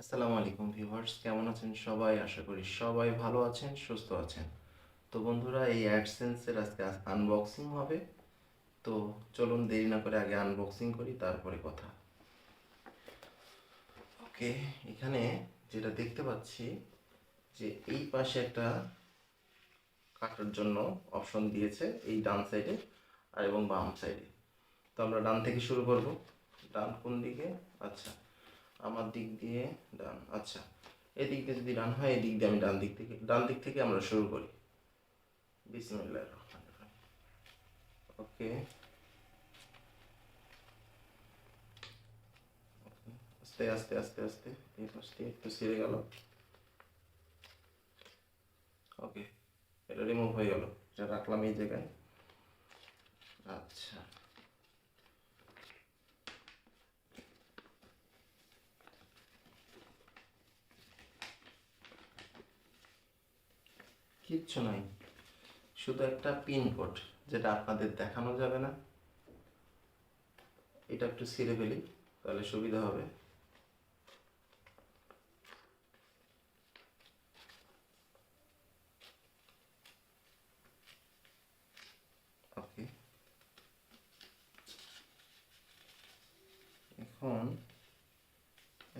আসসালামু আলাইকুম ভিউয়ার্স, কেমন আছেন সবাই? আশা করি সবাই ভালো আছেন, সুস্থ আছেন। তো বন্ধুরা, এই অ্যাডসেন্সের আজকে আনবক্সিং হবে। তো চলুন দেরি না করে আগে আনবক্সিং করি, তারপরে কথা। ওকে, এখানে যেটা দেখতে পাচ্ছি যে এই পাশে একটা কাটার জন্য অপশন দিয়েছে, এই ডান সাইডে আর এবং বাম সাইডে তো আমরা ডান থেকে শুরু করব। ডান কোন দিকে? আচ্ছা। আমার দিক দিয়ে ডান। আচ্ছা এদিক দিয়ে যদি ডান হয়, এদিক দিয়ে আমি ডান দিক থেকে ডান দিক থেকে আমরা শুরু করি। বিসমিল্লাহ ওকে। আস্তে আস্তে আস্তে আস্তে। এই পাশটি একটু ছিঁড়ে গেল। ওকে, এটা রিমুভ হয়ে গেল। এটা রাখলাম এই জায়গায়। আচ্ছা। কিচ্ছু নাই। শুধু একটা পিন কোড, যেটা আপনাদের দেখানো যাবে না। এটা একটু ছিঁড়ে ফেলি, তাহলে সুবিধা হবে। ওকে। এখন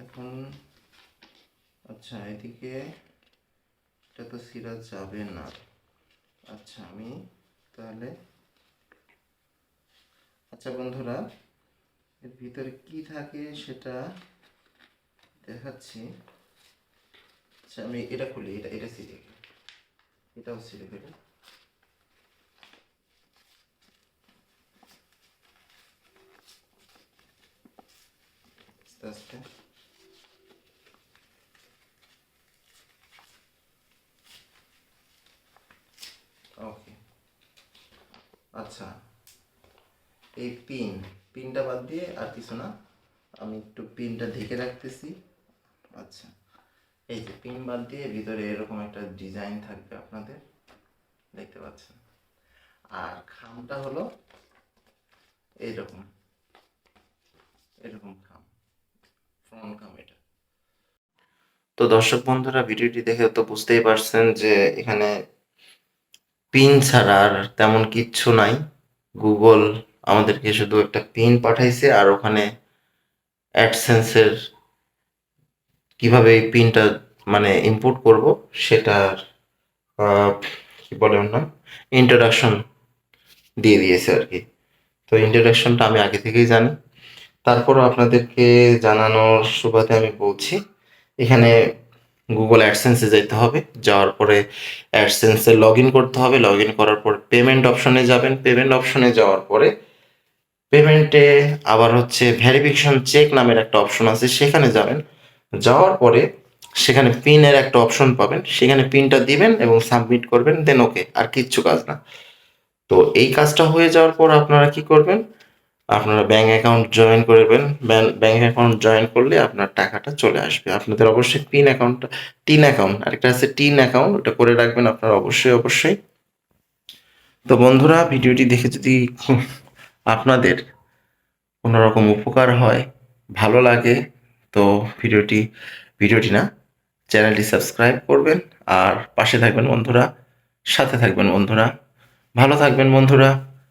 এখন আচ্ছা এদিকে এটা তো সিরা যাবে না। আচ্ছা আমি তাহলে আচ্ছা বন্ধুরা, এর ভিতরে কি থাকে সেটা দেখাচ্ছি। আচ্ছা আমি এটা খুলি, এটা এটা সিরে এটাও সিরে ফেলি আস্তে ওকে আচ্ছা এই পিন পিনটা বাদ দিয়ে আর কিছু না, আমি একটু পিনটা ঢেকে রাখতেছি। আচ্ছা এই যে পিন বাদ দিয়ে ভিতরে এরকম একটা ডিজাইন থাকবে আপনাদের, দেখতে পাচ্ছেন। আর খামটা হলো এইরকম এরকম খাম ফ্রন্ট খাম এটা। তো দর্শক বন্ধুরা, ভিডিওটি দেখে তো বুঝতেই পারছেন যে এখানে পিন ছাড়া আর তেমন কিচ্ছু নাই। গুগল আমাদেরকে শুধু একটা পিন পাঠাইছে আর ওখানে অ্যাডসেন্সের কীভাবে এই পিনটা মানে ইম্পোর্ট করব সেটার কি বলে নাম? ইন্ট্রোডাকশন দিয়ে দিয়েছে আর কি। তো ইন্ট্রোডাকশনটা আমি আগে থেকেই জানি। তারপরও আপনাদেরকে জানানোর সুবাদে আমি বলছি, এখানে গুগল অ্যাডসেন্সে যেতে হবে। যাওয়ার পরে অ্যাডসেন্সে লগ ইন করতে হবে। লগ ইন করার পর পেমেন্ট অপশনে যাবেন। পেমেন্ট অপশনে যাওয়ার পরে পেমেন্টে আবার হচ্ছে ভেরিফিকেশন চেক নামের একটা অপশন আছে, সেখানে যাবেন। যাওয়ার পরে সেখানে পিনের একটা অপশন পাবেন। সেখানে পিনটা দিবেন এবং সাবমিট করবেন দেন ওকে আর কিচ্ছু কাজ না। তো এই কাজটা হয়ে যাওয়ার পর আপনারা কি করবেন? আপনারা ব্যাঙ্ক অ্যাকাউন্ট জয়েন করবেন ব্যাঙ্ক অ্যাকাউন্ট জয়েন করলে আপনার টাকাটা চলে আসবে। আপনাদের অবশ্যই পিন অ্যাকাউন্টটা টিন অ্যাকাউন্ট আরেকটা আছে টিন অ্যাকাউন্ট ওটা করে রাখবেন আপনারা অবশ্যই অবশ্যই। তো বন্ধুরা, ভিডিওটি দেখে যদি আপনাদের কোনো রকম উপকার হয়, ভালো লাগে, তো ভিডিওটি ভিডিওটি না, চ্যানেলটি সাবস্ক্রাইব করবেন আর পাশে থাকবেন বন্ধুরা, সাথে থাকবেন বন্ধুরা। ভালো থাকবেন বন্ধুরা।